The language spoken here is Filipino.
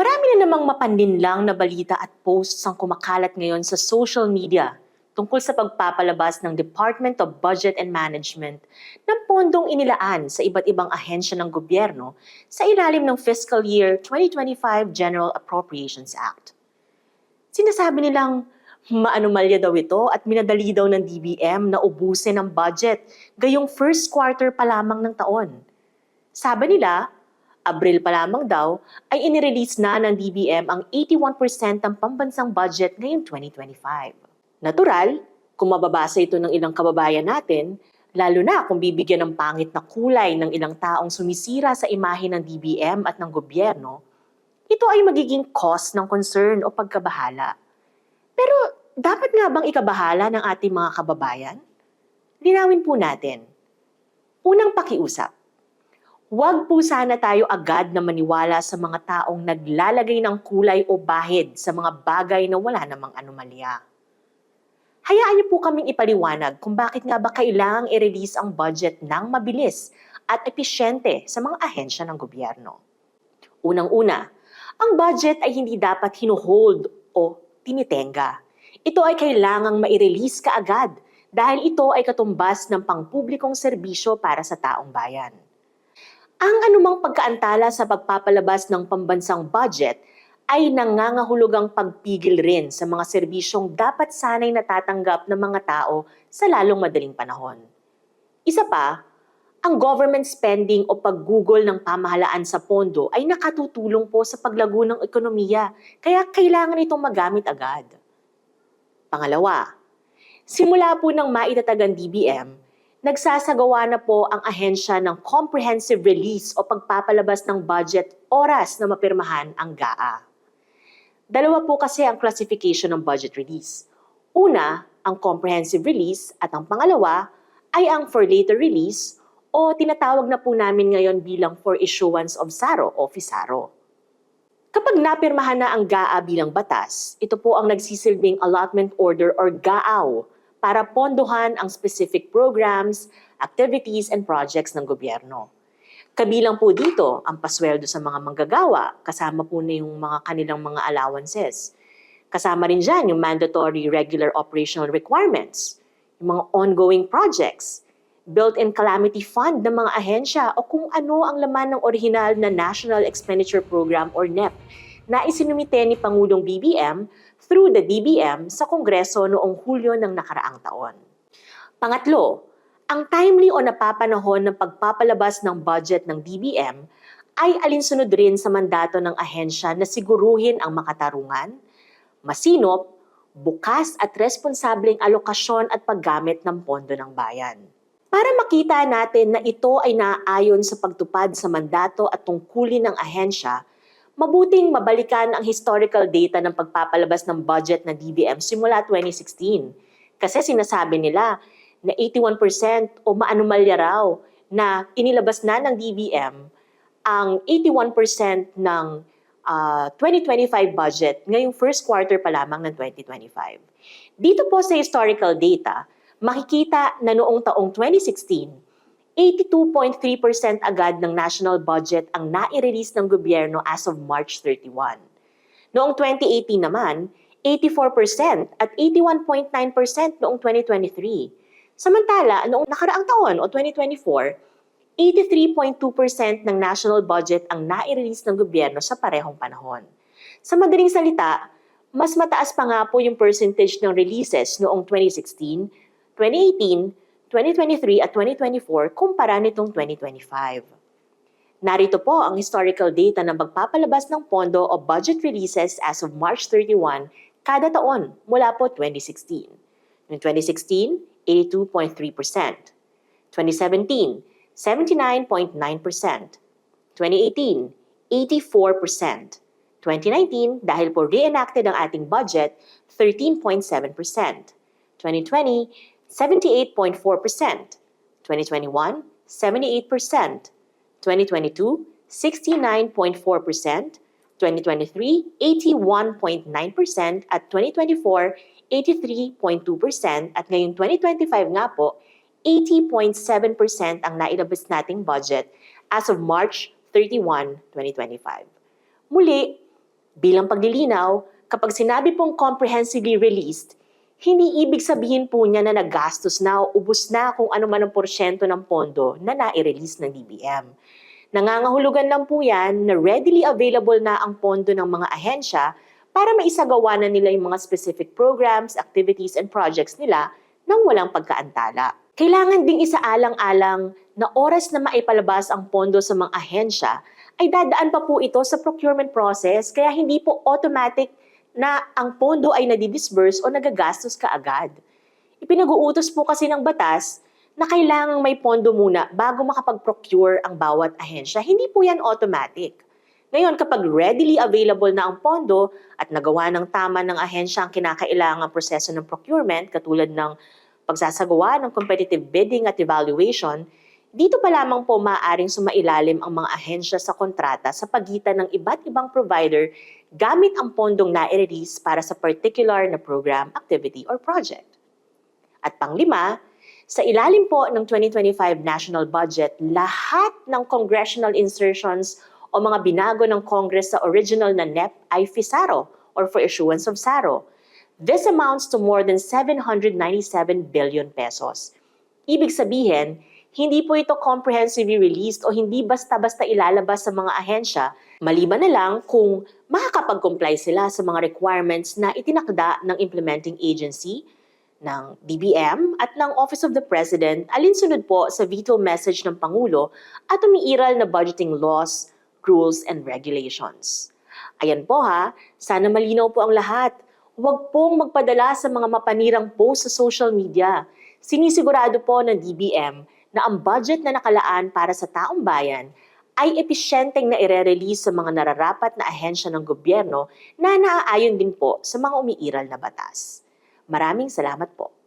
Marami na namang mapanlinlang na balita at posts ang kumakalat ngayon sa social media tungkol sa pagpapalabas ng Department of Budget and Management ng pondong inilaan sa iba't ibang ahensya ng gobyerno sa ilalim ng Fiscal Year 2025 General Appropriations Act. Sinasabi nilang maanomalya daw ito at minadali daw ng DBM na ubusin ang budget gayong first quarter pa lamang ng taon. Sabi nila, Abril pa lamang daw ay inirelease na ng DBM ang 81% ng pambansang budget ngayong 2025. Natural, kung mababasa ito ng ilang kababayan natin, lalo na kung bibigyan ng pangit na kulay ng ilang taong sumisira sa imahe ng DBM at ng gobyerno, ito ay magiging cause ng concern o pagkabahala. Pero dapat nga bang ikabahala ng ating mga kababayan? Linawin po natin. Unang pakiusap. Huwag po sana tayo agad na maniwala sa mga taong naglalagay ng kulay o bahid sa mga bagay na wala namang anomalya. Hayaan niyo po kaming ipaliwanag kung bakit nga ba kailangang i-release ang budget ng mabilis at episyente sa mga ahensya ng gobyerno. Unang-una, ang budget ay hindi dapat hinuhold o tinitenga. Ito ay kailangang mai-release kaagad dahil ito ay katumbas ng pangpublikong serbisyo para sa taong bayan. Ang anumang pagkaantala sa pagpapalabas ng pambansang budget ay nangangahulugang pagpigil rin sa mga serbisyong dapat sanay natatanggap ng mga tao sa lalong madaling panahon. Isa pa, ang government spending o paggugol ng pamahalaan sa pondo ay nakatutulong po sa paglago ng ekonomiya, kaya kailangan itong magamit agad. Pangalawa, simula po ng maitatag ang DBM, nagsasagawa na po ang ahensya ng comprehensive release o pagpapalabas ng budget oras na mapirmahan ang GAA. Dalawa po kasi ang classification ng budget release. Una, ang comprehensive release at ang pangalawa ay ang for later release o tinatawag na po namin ngayon bilang for issuance of SARO o FISARO. Kapag napirmahan na ang GAA bilang batas, ito po ang nagsisilbing allotment order or GAAW para pondohan ang specific programs, activities, and projects ng gobyerno. Kabilang po dito ang pasweldo sa mga manggagawa, kasama po na yung mga kanilang mga allowances. Kasama rin dyan yung mandatory regular operational requirements, yung mga ongoing projects, built-in calamity fund ng mga ahensya o kung ano ang laman ng original na National Expenditure Program or NEP na isinumite ni Pangulong BBM through the DBM sa Kongreso noong Hulyo ng nakaraang taon. Pangatlo, ang timely o napapanahon ng pagpapalabas ng budget ng DBM ay alinsunod rin sa mandato ng ahensya na siguruhin ang makatarungan, masinop, bukas at responsableng alokasyon at paggamit ng pondo ng bayan. Para makita natin na ito ay naaayon sa pagtupad sa mandato at tungkulin ng ahensya, mabuting mabalikan ang historical data ng pagpapalabas ng budget ng DBM simula 2016. Kasi sinasabi nila na 81% o maanumalya raw na inilabas na ng DBM ang 81% ng ah, 2025 budget ngayong first quarter pa lamang ng 2025. Dito po sa historical data, makikita na noong taong 2016, 82.3% agad ng national budget ang nai-release ng gobyerno as of March 31. Noong 2018 naman, 84% at 81.9% noong 2023. Samantala, noong nakaraang taon o 2024, 83.2% ng national budget ang nai-release ng gobyerno sa parehong panahon. Sa madaling salita, mas mataas pa nga po yung percentage ng releases noong 2016, 2018, 2023 at 2024 kumpara nitong 2025. Narito po ang historical data ng pagpapalabas ng pondo o budget releases as of March 31 kada taon mula po 2016. Noong 2016, 82.3%. 2017, 79.9%. 2018, 84%. 2019, dahil po reenacted ang ating budget, 13.7%. 2020, 78.4%. 2021, 78%. 2022, 69.4%. 2023, 81.9% at 2024, 83.2% at ngayong 2025 nga po, 80.7% ang nailabas nating budget as of March 31, 2025. Muli, Bilang paglilinaw, kapag sinabi pong comprehensively released, hindi ibig sabihin po niya na nagastos na o ubos na kung ano man ang porsyento ng pondo na nai-release ng DBM. Nangangahulugan lang po yan na readily available na ang pondo ng mga ahensya para maisagawa na nila yung mga specific programs, activities, and projects nila nang walang pagkaantala. Kailangan ding isaalang-alang na oras na maipalabas ang pondo sa mga ahensya ay dadaan pa po ito sa procurement process kaya hindi po automatic na ang pondo ay nadidisburse o nagagastos kaagad. Ipinag-uutos po kasi ng batas na kailangang may pondo muna bago makapag-procure ang bawat ahensya. Hindi po yan automatic. Ngayon, kapag readily available na ang pondo at nagawa ng tama ng ahensya ang kinakailangang proseso ng procurement, katulad ng pagsasagawa ng competitive bidding at evaluation, dito pa lamang po maaaring sumailalim ang mga ahensya sa kontrata sa pagitan ng iba't ibang provider gamit ang pondong nai-release para sa particular na program, activity, or project. At panglima, sa ilalim po ng 2025 national budget, lahat ng congressional insertions o mga binago ng Congress sa original na NEP ay FISARO or for issuance of SARO. This amounts to more than 797 billion pesos. Ibig sabihin, hindi po ito comprehensively released o hindi basta-basta ilalabas sa mga ahensya, maliban na lang kung makakapag-comply sila sa mga requirements na itinakda ng implementing agency, ng DBM at ng Office of the President alinsunod po sa veto message ng Pangulo at umiiral na budgeting laws, rules, and regulations. Ayan po ha, sana malinaw po ang lahat. Huwag pong magpadala sa mga mapanirang post sa social media. Sinisigurado po ng DBM na ang budget na nakalaan para sa taong bayan ay episyenteng na ire-release sa mga nararapat na ahensya ng gobyerno na naaayon din po sa mga umiiral na batas. Maraming salamat po.